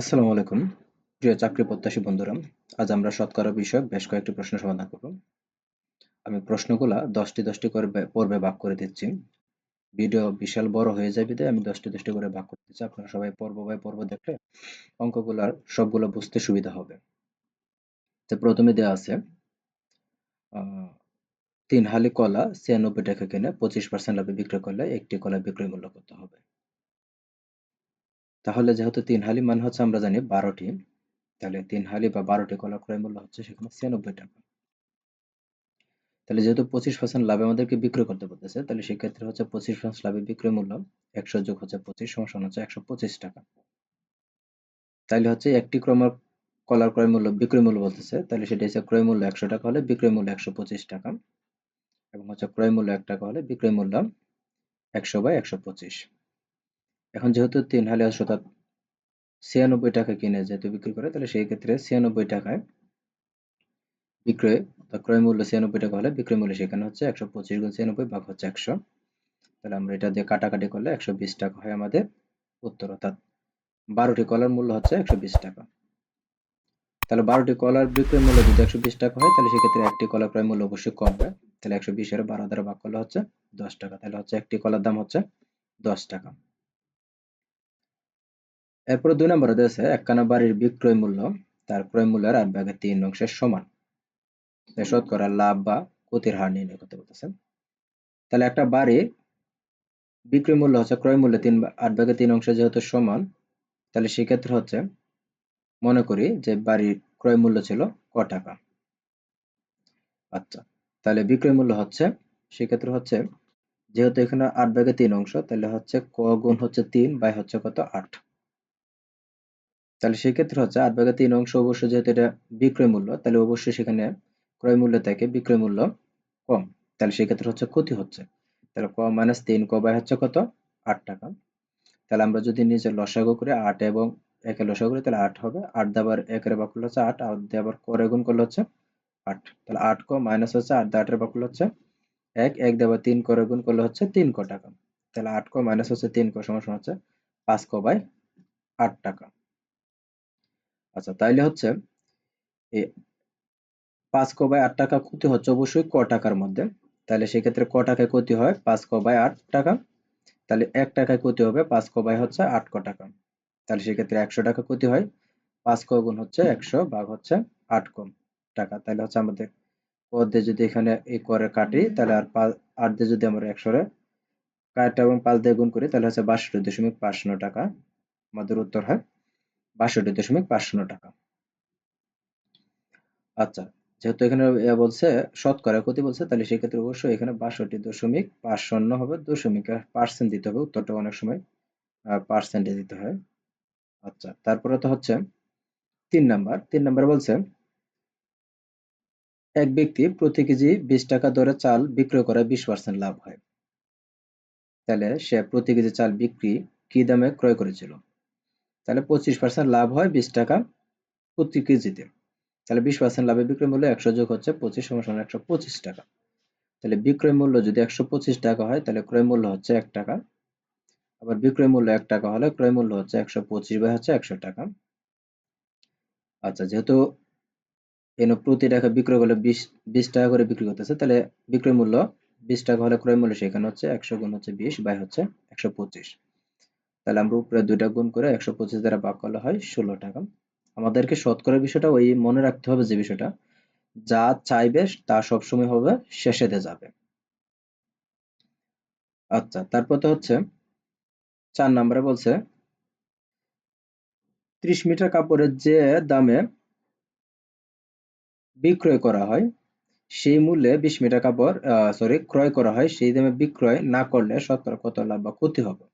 আসসালামু আলাইকুম। প্রিয় চাকরি প্রত্যাশী বন্ধুরা, আজ আমরা শতকরা বিষয়ক বেশ কয়েকটি প্রশ্ন সমাধান করব। আমি প্রশ্নগুলা দশটি দশটি করে পর্বে ভাগ করে দিচ্ছি। ভিডিও বিশাল বড় হয়ে যাবে আমি দশটি দশটি করে ভাগ করে দিচ্ছি। আপনারা সবাই পর্ব বাই পর্ব দেখলে অঙ্কগুলার সবগুলো বুঝতে সুবিধা হবে। তো প্রথমে দেওয়া আছে তিন হালি কলা ছিয়ানব্বই টাকা কিনে পঁচিশ পার্সেন্ট লাভে বিক্রয় করলে একটি কলা বিক্রয় মূল্য কত হবে? তাহলে যেহেতু তিন হালি মানে হচ্ছে আমরা জানি বারোটি, তাহলে তিন হালি বা বারোটি কলা ক্রয় মূল্য হচ্ছে সেখানে ছিয়ানব্বই টাকা। তাহলে যেহেতু পঁচিশ পার্সেন্ট লাভে আমাদেরকে বিক্রয় করতে বলতেছে, তাহলে সেক্ষেত্রে হচ্ছে পঁচিশ পার্সেন্ট লাভে বিক্রয় মূল্য একশো যোগ হচ্ছে পঁচিশ সমান হচ্ছে একশো পঁচিশ টাকা। তাহলে হচ্ছে একটি ক্রমার কলার ক্রয় মূল্য বিক্রয় মূল্য বলতেছে, তাহলে সেটা হচ্ছে ক্রয় মূল্য একশো টাকা হলে বিক্রয় মূল্য একশো পঁচিশ টাকা এবং হচ্ছে ক্রয় মূল্য এক টাকা হলে বিক্রয় মূল্য একশো বাই একশো পঁচিশ। এখন যেহেতু তিন হালি অর্থাৎ ছিয়ানব্বই টাকা কিনে যেহেতু বিক্রি করে, তাহলে সেই ক্ষেত্রে ছিয়ানব্বই টাকায় বিক্রয় ক্রয় মূল্য ছিয়ানব্বই টাকা হলে বিক্রয় মূল্য সেখানে হচ্ছে একশো পঁচিশ গুণ ছিয়ানব্বই ভাগ হচ্ছে একশো। তাহলে আমরা এটা দিয়ে কাটাকাটি করলে একশো বিশ টাকা হয় আমাদের উত্তর, অর্থাৎ বারোটি কলার মূল্য হচ্ছে একশো বিশ টাকা। তাহলে বারোটি কলার বিক্রয় মূল্য যদি একশো বিশ টাকা হয়, তাহলে সেক্ষেত্রে একটি কলার ক্রয় মূল্য অবশ্যই কম হয় তাহলে একশো বিশের বারো দ্বারা ভাগ করলে হচ্ছে দশ টাকা। তাহলে হচ্ছে একটি কলার দাম হচ্ছে দশ টাকা। এরপরে দুই নম্বরে দিয়েছে একখানা বাড়ির বিক্রয় মূল্য। তার ক্রয় মূল্যের আট ভাগের তিন অংশের সমান। শতকরা লাভ বা ক্ষতির হার নির্ণয় করতে বলতেছে। তাহলে একটা বাড়ি বিক্রয় মূল্য হচ্ছে ক্রয় মূল্য তিন আট ভাগের তিন অংশ যেহেতু সমান, তাহলে সেক্ষেত্রে হচ্ছে মনে করি যে বাড়ির ক্রয় মূল্য ছিল ক টাকা। আচ্ছা তাহলে বিক্রয় মূল্য হচ্ছে, সেক্ষেত্রে হচ্ছে যেহেতু এখানে আট ভাগে তিন অংশ, তাহলে হচ্ছে ক গুণ হচ্ছে তিন বাই হচ্ছে কত? আট। তাহলে সেক্ষেত্রে হচ্ছে আট ভাগে তিন অংশ অবশ্যই যেহেতু এটা বিক্রয় মূল্য, তাহলে অবশ্যই সেখানে ক্রয় মূল্য থেকে, বিক্রয় মূল্য কম। তাহলে সেক্ষেত্রে হচ্ছে ক্ষতি হচ্ছে। তাহলে ক মাইনাস তিন, ক বাই হচ্ছে কত? আট টাকা। তাহলে আমরা যদি নিচে লসাগু করে, আট এবং একে লসাগু করি, তাহলে আট হবে। আট দিয়ে আবার একের বাকুল হচ্ছে আট আট দিয়ে আবার করে গুণ করলে হচ্ছে আট। তাহলে আট ক মাইনাস হচ্ছে আট দা আটের বাকুল হচ্ছে এক। এক দিয়ে আবার তিন করে গুণ করলে হচ্ছে তিন ক টাকা। তাহলে আট ক মাইনাস হচ্ছে তিন ক সমান হচ্ছে পাঁচ ক বাই আট টাকা। আচ্ছা তাইলে হচ্ছে এই পাঁচ ক বাই আট টাকা ক্ষতি হচ্ছে অবশ্যই ক টাকার মধ্যে। তাহলে সেক্ষেত্রে ক টাকায় ক্ষতি হয় পাঁচ ক বাই আট টাকা। তাহলে এক টাকায় ক্ষতি হবে পাঁচ ক বাই হচ্ছে আট ক টাকা। তাহলে সেক্ষেত্রে একশো টাকা ক্ষতি হয়। পাঁচ ক গুণ হচ্ছে একশো, ভাগ হচ্ছে আট ক টাকা। তাহলে হচ্ছে আমাদের ক যদি এখানে এই করে কাটি তাহলে আর পাঁচ, আট দিয়ে যদি আমরা একশোরে কাট এবং পাঁচ দিয়ে গুণ করি তাহলে হচ্ছে বাষট্টি দশমিক পাঁচ টাকা। আমাদের উত্তর হয়। বাষট্টি দশমিক পাঁচ শূন্য টাকা। আচ্ছা যেহেতু এখানে বলছে শতকরা ক্ষতি বলছে, তাহলে সেক্ষেত্রে অবশ্যই এখানে বাষট্টি দশমিক পাঁচ শূন্য হবে, দশমিক পার্সেন্ট দিতে হবে, উত্তরটা অনেক সময় পার্সেন্টে দিতে হয়। আচ্ছা তারপরে তো হচ্ছে তিন নাম্বার তিন নাম্বার বলছে, এক ব্যক্তি প্রতি কেজি বিশ টাকা দরে চাল বিক্রয় করে বিশ পার্সেন্ট লাভ হয়। তাহলে সে প্রতি কেজি চাল বিক্রি কি দামে ক্রয় করেছিল? তাহলে পঁচিশ পার্সেন্ট লাভ হয় বিশ টাকা প্রতি কেজিতে। তাহলে বিশ পার্সেন্ট লাভে বিক্রয় মূল্য একশো যোগ হচ্ছে পঁচিশ সমান একশো পঁচিশ টাকা। তাহলে বিক্রয় মূল্য যদি একশো পঁচিশ টাকা হয়, তাহলে ক্রয় মূল্য হচ্ছে এক টাকা। আবার বিক্রয় মূল্য এক টাকা হলে ক্রয় মূল্য হচ্ছে একশো পঁচিশ বাই হচ্ছে একশো টাকা। আচ্ছা যেহেতু এনে প্রতি টাকা বিক্রয় করলে বিশ বিশ টাকা করে বিক্রি করতেছে, তাহলে বিক্রয় মূল্য বিশ টাকা হলে ক্রয় মূল্য সেখানে হচ্ছে একশো গুণ হচ্ছে বিশ বাই হচ্ছে একশো পঁচিশ। তাহলে আমরা উপরে দুইটা গুণ করে একশো পঁচিশ দ্বারা ভাগ করলে হয় ষোলো টাকা। আমাদেরকে শতকরা বিষয়টা ওই মনে রাখতে হবে যে বিষয়টা, যা চাইবে তা সবসময় হবে, শেষেতে যাবে। আচ্ছা তারপর তো হচ্ছে চার নম্বরে বলছে, ত্রিশ মিটার কাপড়ের যে দামে বিক্রয় করা হয়, সেই মূল্যে বিশ মিটার কাপড় সরি ক্রয় করা হয়, সেই দামে বিক্রয় না করলে শতকরা কত লাভ বা ক্ষতি হবে?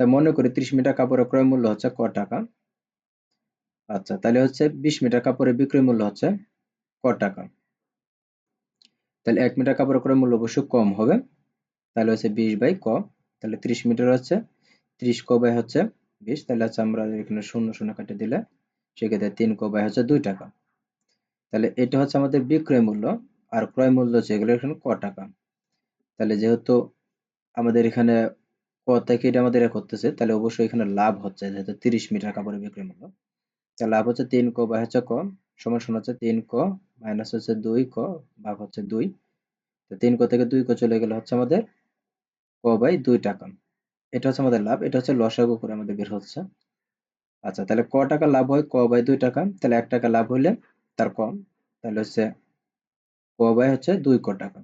তাই মনে করি ত্রিশ মিটার কাপড়ের ক্রয় মূল্য হচ্ছে ক টাকা। আচ্ছা তাহলে হচ্ছে বিশ মিটার কাপড়ের বিক্রয় মূল্য হচ্ছে ক টাকা। তাহলে এক মিটার কাপড়ের ক্রয় মূল্য অবশ্যই কম হবে। তাহলে হচ্ছে বিশ বাই ক, তাহলে ত্রিশ মিটার হচ্ছে, ত্রিশ ক বাই হচ্ছে বিশ, তাহলে হচ্ছে আমরা এখানে শূন্য শূন্য কাটে দিলে সেক্ষেত্রে তিন ক বাই হচ্ছে দুই টাকা। তাহলে এটা হচ্ছে আমাদের বিক্রয় মূল্য আর ক্রয় মূল্য এগুলো এখানে ক টাকা। তাহলে যেহেতু আমাদের এখানে থেকে এটা আমাদের করতেছে, তাহলে অবশ্যই এখানে লাভ হচ্ছে, যেহেতু তিরিশ মিটার কাপড়ের বিক্রয় মূল্য। তাহলে লাভ হচ্ছে তিন ক বা হচ্ছে ক, সমান সমান হচ্ছে তিন ক মাইনাস হচ্ছে দুই ক, ভাগ হচ্ছে দুই। তো তিন ক থেকে দুই ক চলে গেলে হচ্ছে আমাদের ক বাই দুই টাকা। এটা হচ্ছে আমাদের লাভ, এটা হচ্ছে লসাগু করে আমাদের বের হচ্ছে। আচ্ছা তাহলে ক টাকা লাভ হয় ক বাই দুই টাকা, তাহলে এক টাকা লাভ হলে তার কম, তাহলে হচ্ছে ক বাই হচ্ছে দুই ক টাকা।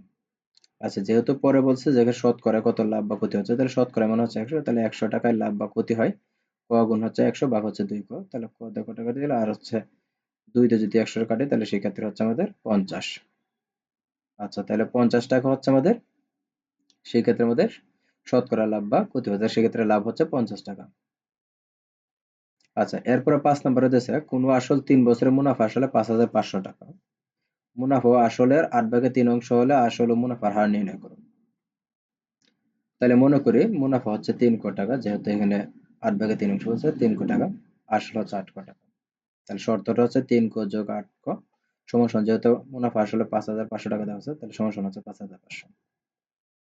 আচ্ছা যেহেতু পরে বলছে যে শতকরা কত লাভ বা ক্ষতি হচ্ছে, তাহলে শতকরা মনে হচ্ছে একশো, তাহলে একশো টাকায় লাভ বা ক্ষতি হয়। ক গুণ হচ্ছে একশো, ভাগ হচ্ছে দুই ক, তাহলে ক দেখো টাকা দিলে আর হচ্ছে দুইতে যদি একশো কাটে, তাহলে সেই ক্ষেত্রে হচ্ছে আমাদের পঞ্চাশ। আচ্ছা তাহলে পঞ্চাশ টাকা হচ্ছে আমাদের সেই ক্ষেত্রে আমাদের শতকরা লাভ বা ক্ষতি হচ্ছে সেক্ষেত্রে লাভ হচ্ছে পঞ্চাশ টাকা। আচ্ছা এরপরে পাঁচ নম্বরে দিয়েছে কোনো আসল তিন বছরের মুনাফা আসলে পাঁচ হাজার পাঁচশো টাকা। মুনাফা আসলের আট ভাগে তিন অংশ হলে আসল ও মুনাফার হার নির্ণয় করুন। তাহলে মনে করি মুনাফা হচ্ছে তিন কোটি টাকা, যেহেতু এখানে আট ভাগে তিন অংশ হচ্ছে তিন কোটি টাকা, আসল হচ্ছে আট কোটি টাকা। তাহলে শর্তটা হচ্ছে তিন কো যোগ আট ক সমান যেহেতু মুনাফা আসলে পাঁচ হাজার পাঁচশো টাকা দেওয়া হচ্ছে তাহলে সমান হচ্ছে পাঁচ হাজার পাঁচশো।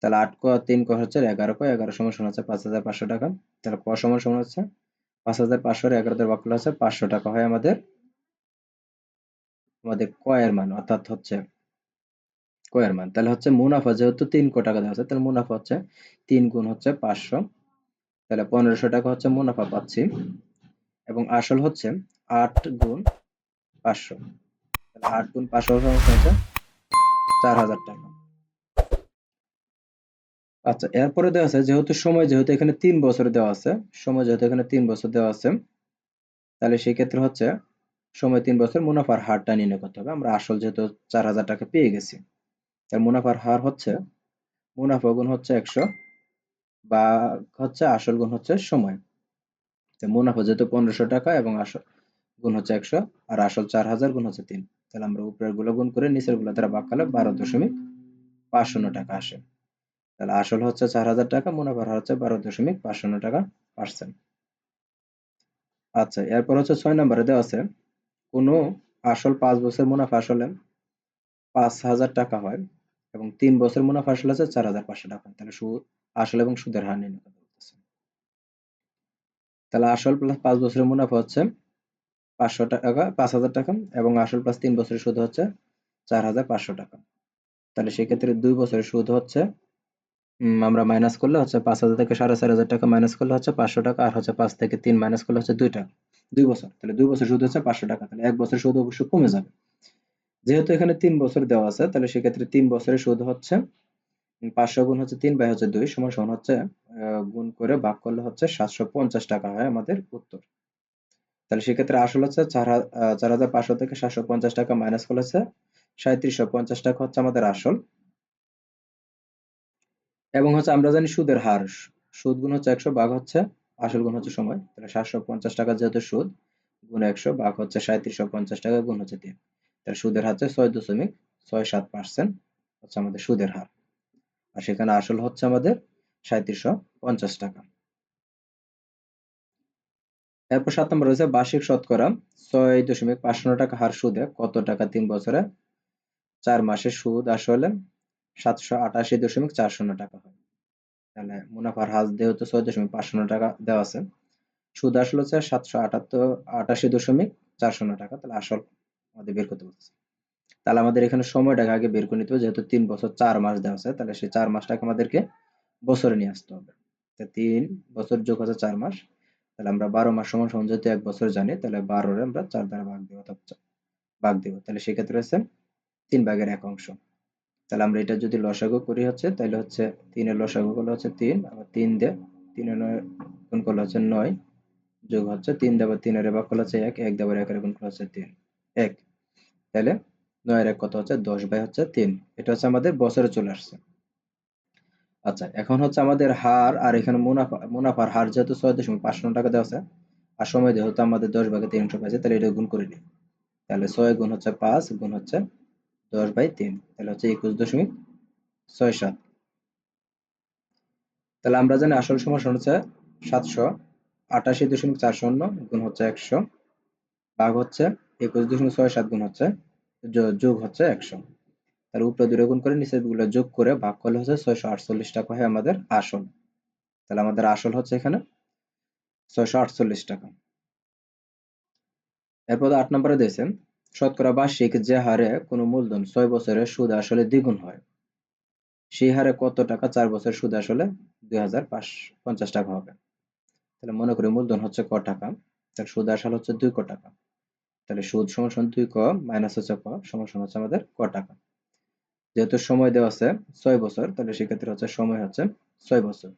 তাহলে আট ক তিন কো হচ্ছে এগারো কো, এগারো সমান হচ্ছে পাঁচ হাজার পাঁচশো টাকা। তাহলে ক সমান সমান হচ্ছে? পাঁচ হাজার পাঁচশো এগারো দের বাক্য হচ্ছে পাঁচশো টাকা হয় আমাদের আমাদের কয়ের মান অর্থাৎ হচ্ছে কয়ের মান তাহলে হচ্ছে মুনাফা যেহেতু তিন কো টাকা দেওয়া আছে, তাহলে মুনাফা হচ্ছে তিন গুণ হচ্ছে পাঁচশো। তাহলে পনেরোশো টাকা হচ্ছে মুনাফা পাচ্ছি। এবং আসল হচ্ছে আট গুণ পাঁচশো। আট গুণ পাঁচশো হচ্ছে চার হাজার টাকা। আচ্ছা এরপরে দেওয়া আছে, যেহেতু সময় যেহেতু এখানে তিন বছর দেওয়া আছে, সময় যেহেতু এখানে তিন বছর দেওয়া আছে, তাহলে সেই ক্ষেত্রে হচ্ছে সময় তিন বছর মুনাফার হারটা নির্ণয় করতে হবে। আমরা আসল যেহেতু চার হাজার টাকা পেয়ে গেছি, তার মুনাফার হার হচ্ছে, মুনাফা গুণ হচ্ছে একশো বা হচ্ছে আসল গুণ হচ্ছে সময়। মুনাফা যেহেতু পনেরোশো টাকা এবং আসল গুণ হচ্ছে একশো আর আসল চার হাজার গুণ হচ্ছে তিন, তাহলে আমরা উপরেরগুলো গুণ করে নিচেরগুলো দ্বারা করলে বারো দশমিক পাঁচ শূন্য টাকা আসে। তাহলে আসল হচ্ছে চার হাজার টাকা, মুনাফার হার হচ্ছে বারো দশমিক পাঁচ শূন্য টাকা পার্সেন্ট। আচ্ছা এরপর হচ্ছে ছয় নম্বরে দেওয়া আছে কোনো আসল পাঁচ বছর মুনাফা আসলে পাঁচ হাজার টাকা হয় এবং তিন বছর মুনাফা আসলে আছে চার হাজার পাঁচশো টাকা তাহলে সুদ আসল এবং সুদের হার নির্ণয় করতে বলতেছে। তাহলে আসল প্লাস পাঁচ বছরের মুনাফা হচ্ছে পাঁচশো টাকা, পাঁচ হাজার টাকা এবং আসল প্লাস তিন বছরের সুদ হচ্ছে চার হাজার পাঁচশো টাকা। তাহলে সেক্ষেত্রে দুই বছরের সুদ হচ্ছে আমরা মাইনাস করলে হচ্ছে পাঁচ হাজার থেকে সাড়ে চার হাজার টাকা মাইনাস করলে হচ্ছে পাঁচশো টাকা, আর হচ্ছে পাঁচ থেকে তিন মাইনাস করলে হচ্ছে দুই টাকা। দুই বছর। তাহলে দুই বছর সুদ হচ্ছে পাঁচশো টাকা, তাহলে এক বছর সুদ অবশ্যই কমে যাবে। যেহেতু এখানে তিন বছর দেওয়া আছে, তাহলে সেক্ষেত্রে তিন বছরের সুদ হচ্ছে পাঁচশো গুণ হচ্ছে তিন বাই হচ্ছে দুই সমান সমান হচ্ছে গুণ করে ভাগ করলে হচ্ছে সাতশো পঞ্চাশ টাকা হয় আমাদের উত্তর। তাহলে সেক্ষেত্রে আসল হচ্ছে চার হাজার পাঁচশো থেকে সাতশো পঞ্চাশ টাকা মাইনাস করলে হচ্ছে সাঁত্রিশশো পঞ্চাশ টাকা হচ্ছে আমাদের আসল। এবং হচ্ছে আমরা জানি সুদের হার সুদ গুণ হচ্ছে একশো, ভাগ হচ্ছে আসল গুণ হচ্ছে সময়। তাহলে সাতশো পঞ্চাশ টাকা যেহেতু সুদ, গুণ একশো ভাগ হচ্ছে সাঁত্রিশশো পঞ্চাশ টাকা, গুণ হচ্ছে তিন। তাহলে সুদের হার হচ্ছে ছয় দশমিক ছয় সাত পার্সেন্ট হচ্ছে আমাদের সুদের হার। আর সেখানে আসল হচ্ছে আমাদের সাঁত্রিশশো পঞ্চাশ টাকা। এরপর সাত নম্বর রয়েছে বার্ষিক শতকরা ছয় দশমিক পাঁচ টাকা হার সুদে। কত টাকা তিন বছরে? চার মাসের সুদ আসলে সাতশো আটাশি দশমিক চার শূন্য টাকা হয়। তাহলে মুনাফার হার যেহেতু ছয় দশমিক পাঁচ শূন্য টাকা দেওয়া আছে, সুদ আসলে হচ্ছে সাতশো আটাত্তর, আটাশি দশমিক চার শূন্য টাকা, তাহলে আসল আমাদের বের করতে বলছে তাহলে আমাদের এখানে সময়টাকে আগে বের করে নিতে হবে, যেহেতু তিন বছর চার মাস দেওয়া আছে, তাহলে সেই চার মাসটাকে আমাদেরকে বছরে নিয়ে আসতে হবে। তিন বছর যোগ হচ্ছে চার মাস, তাহলে আমরা বারো মাস সমান সমান যেহেতু এক বছর জানি, তাহলে বারোরে আমরা চার দ্বারা ভাগ দেবো ভাগ দেবো। তাহলে সেক্ষেত্রে হচ্ছে তিন ভাগের এক অংশ। তাহলে আমরা এটা যদি লসাগু করি হচ্ছে, তাহলে হচ্ছে তিনের লসাগু করলে হচ্ছে তিন, আবার তিন দিয়ে তিনে নয় গুণ করলে হচ্ছে নয় যোগ হচ্ছে তিন দেবার তিনের ভাগ করলে হচ্ছে এক এক দেবার একের গুণ করলে হচ্ছে তিন, এক। তাহলে নয়ের এক কত হচ্ছে? দশ বাই হচ্ছে তিন। এটা হচ্ছে আমাদের বছরে চলে আসছে। আচ্ছা এখন হচ্ছে আমাদের হার আর এখানে মুনাফা, মুনাফার হার যেহেতু ছয় দশমিক পাঁচ টাকা দেওয়া আছে, আর সময় যেহেতু আমাদের দশ ভাগে তিন অংশ পাইছে, তাহলে এটা গুণ করে নিই। তাহলে ছয় গুণ হচ্ছে পাঁচ, গুণ হচ্ছে দশ বাই তিন, তাহলে হচ্ছে একুশ দশমিক ছয় সাত। তাহলে আমরা জানি আসল সমস্যা হচ্ছে সাতশো আটাশি দশমিক চার শূন্য গুণ হচ্ছে একশো, ভাগ হচ্ছে একুশ দশমিক ছয় সাত গুণ হচ্ছে যোগ হচ্ছে একশো। তাহলে উপরে দুটো গুণ করে নিচেরগুলো যোগ করে ভাগ করলে হচ্ছে ছয়শো আটচল্লিশ টাকা হয় আমাদের আসল। তাহলে আমাদের আসল হচ্ছে এখানে ছয়শো আটচল্লিশ টাকা। এরপর আট নম্বরে দিয়েছেন শতকরা বার্ষিক যে হারে কোনো মূলধন ছয় বছরের সুদ আসলে দ্বিগুণ হয়, সেই হারে কত টাকা চার বছর সুদ আসলে দুই হাজার পঞ্চাশ টাকা হবে। তাহলে মনে করি মূলধন হচ্ছে ক টাকা, তাহলে সুদ আসল হচ্ছে দুই ক টাকা। তাহলে সুদ সমান দুই ক মাইনাস হচ্ছে ক, সমান হচ্ছে আমাদের ক টাকা। যেহেতু সময় দেওয়া আছে ছয় বছর, তাহলে সেক্ষেত্রে হচ্ছে সময় হচ্ছে ছয় বছর।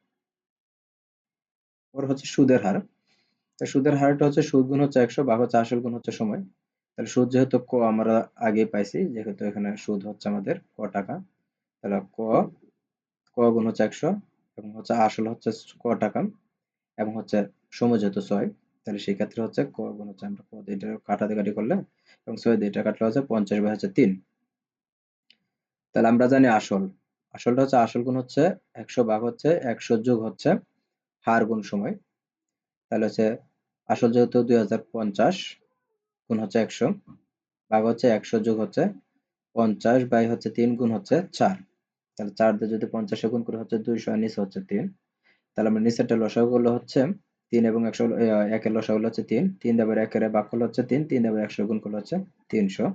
ওর হচ্ছে সুদের হার। সুদের হারটা হচ্ছে সুদ গুণ হচ্ছে একশো ভাগ হচ্ছে আসল গুণ হচ্ছে সময়। তাহলে সুদ যেহেতু ক আমরা আগে পাইছি, যেহেতু এখানে সুদ হচ্ছে আমাদের ক টাকা, তাহলে ক ক গুণ হচ্ছে একশো এবং হচ্ছে আসল হচ্ছে ক টাকা এবং হচ্ছে সময় যেহেতু ছয়, তাহলে সেই ক্ষেত্রে হচ্ছে ক গুণ হচ্ছে আমরা ক দিয়ে কাটাতে কাটি করলে এবং ছয় দিয়ে কাটলে হচ্ছে পঞ্চাশ বাই হচ্ছে তিন। তাহলে আমরা জানি আসল, আসলটা হচ্ছে আসল গুণ হচ্ছে একশো ভাগ হচ্ছে একশো যোগ হচ্ছে হার গুণ সময়। তাহলে হচ্ছে আসল যেহেতু দুই হাজার পঞ্চাশ গুণ হচ্ছে একশো, ভাগ হচ্ছে একশো যোগ হচ্ছে পঞ্চাশ, বাই হচ্ছে তিন গুণ হচ্ছে চার। তাহলে চার দিয়ে যদি পঞ্চাশে গুণ করে হচ্ছে দুইশো, আর নিচে হচ্ছে তিন। তাহলে আমরা নিচেরটা লসাগুলো হচ্ছে তিন এবং একশো একের লসাগুলো হচ্ছে তিন। তিন দেবার একের বাক করলে হচ্ছে তিন তিন দেবার একশো গুণ করলে হচ্ছে তিনশো।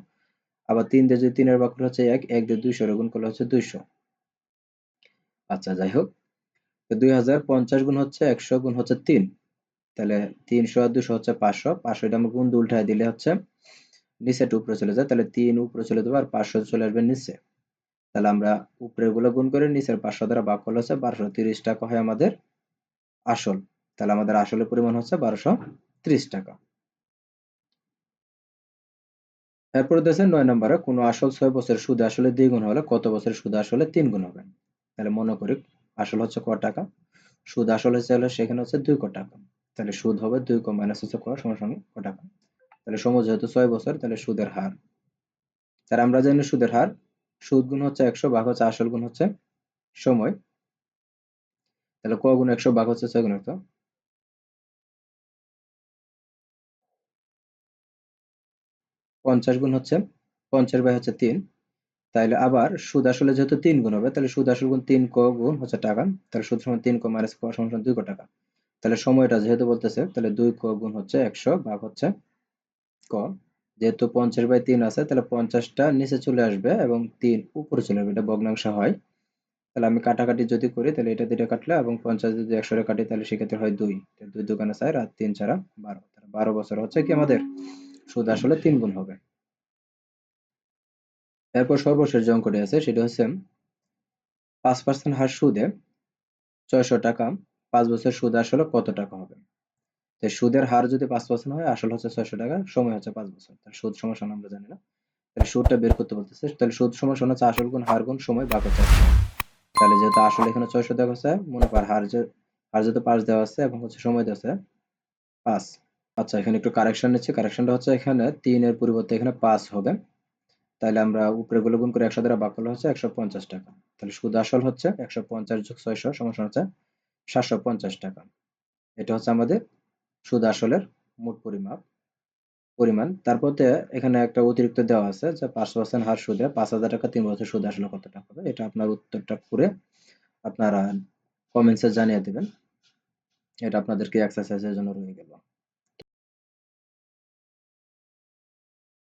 আবার তিন দিয়ে যদি তিনের বাক করলে হচ্ছে এক এক দিয়ে দুইশো গুণ করলে হচ্ছে দুইশো। আচ্ছা যাই হোক। দুই হাজার পঞ্চাশ গুণ হচ্ছে একশো গুণ হচ্ছে তিন। তাহলে তিনশো আর দুশো হচ্ছে পাঁচশো পাঁচশো এটা আমরা গুণ উল্টায় দিলে হচ্ছে নিচেটা উপরে চলে যায়, তাহলে তিন উপরে চলে যাবে আর পাঁচশো চলে আসবে নিচে। তাহলে আমরা উপরেরগুলো গুণ করে নিচের পাঁচশো দ্বারা ভাগ করলে হচ্ছে বারোশো তিরিশ টাকা হয় আমাদের আসল। তাহলে আমাদের আসলের পরিমাণ হচ্ছে বারোশো ত্রিশ টাকা। এরপরে দেখছেন নয় নম্বরে, কোনো আসল ছয় বছরের সুদ আসলে দ্বিগুণ হলে কত বছরের সুদ আসলে তিন গুণ হবে? তাহলে মনে করি আসল হচ্ছে ক টাকা, সুদ আসল হচ্ছে সেখানে হচ্ছে দুই ক টাকা। তাহলে সুদ হবে দুই ক মাইনাস হচ্ছে ক সমান ক টাকা? তাহলে সময় যেহেতু ছয় বছর, তাহলে সুদের হার। তাহলে আমরা জানি সুদের হার, সুদ গুণ হচ্ছে একশো, ভাগ হচ্ছে আসল গুণ হচ্ছে সময়। তাহলে ক গুণ একশো, ভাগ হচ্ছে ছয় গুণ একশো। পঞ্চাশ গুণ হচ্ছে, পঞ্চাশ বাই হচ্ছে তিন। তাহলে আবার সুদ আসলে যেহেতু তিন গুণ হবে, তাহলে সুদ আসল গুণ তিন ক গুণ হচ্ছে টাকা। তাহলে সুদ সমান তিন ক মাইনাস ক সমান দুই ক টাকা। তাহলে সময়টা যেহেতু বলতেছে, তাহলে দুই ক গুণ হচ্ছে একশো, ভাগ হচ্ছে ক। যেহেতু পঞ্চাশ বাই তিন আছে, তাহলে পঞ্চাশটা নিচে চলে আসবে এবং তিন উপরে চলে আসবে, এটা ভগ্নাংশ হয়। তাহলে আমি কাটাকাটি যদি করি, তাহলে এটা দুটো কাটলে এবং পঞ্চাশ যদি একশো কাটি, তাহলে সেক্ষেত্রে হয় দুই। দুই দোকানে চার আর তিন ছাড়া বারো। বারো বছর হচ্ছে কি আমাদের? সুদ আসলে তিন গুণ হবে। এরপর সর্বশেষ যে অঙ্কটি আছে, সেটা হচ্ছে পাঁচ পার্সেন্ট হার সুদে ছয়শো টাকা পাঁচ বছর সুদ আসলে কত টাকা হবে? তো সুদের হার যদি পাঁচ পার্সেন্ট হয়, আসল হচ্ছে ছয়শো টাকা, সময় হচ্ছে পাঁচ বছর। তাহলে সুদ সমস্যা আমরা জানি না। তাহলে সুদটা বের করতে বলতেছে, তাহলে সুদ সমস্যা হচ্ছে আসল গুণ, হার গুণ, সময় ভাগ হচ্ছে তাহলে যেহেতু আসলে এখানে ছয়শো দেওয়া আছে, মনে কর হার যে হার যেহেতু পাঁচ দেওয়া আছে এবং হচ্ছে সময় দেওয়া আছে, পাঁচ। আচ্ছা এখানে একটু কারেকশন নিচ্ছে। কারেকশনটা হচ্ছে এখানে তিনের পরিবর্তে এখানে পাঁচ হবে। তাহলে আমরা উপরে গুলো গুণ করে একশো দ্বারা ভাগ করলে হচ্ছে একশো পঞ্চাশ টাকা। তাহলে সুদ আসল হচ্ছে একশো পঞ্চাশ যোগ ছয়শো সমান হচ্ছে সাতশো পঞ্চাশ টাকা। এটা হচ্ছে আমাদের সুদ আসলের মোট পরিমাপ, পরিমাণ। তারপর এখানে একটা অতিরিক্ত দেওয়া আছে যে পাঁচ পার্সেন্ট হার সুদে পাঁচ হাজার টাকা তিন বছর সুদ আসলে কত টাকা হবে, এটা আপনার উত্তরটা করে আপনারা কমেন্টসে জানিয়ে দেবেন। এটা আপনাদেরকে এক্সারসাইজের জন্য রয়ে গেল।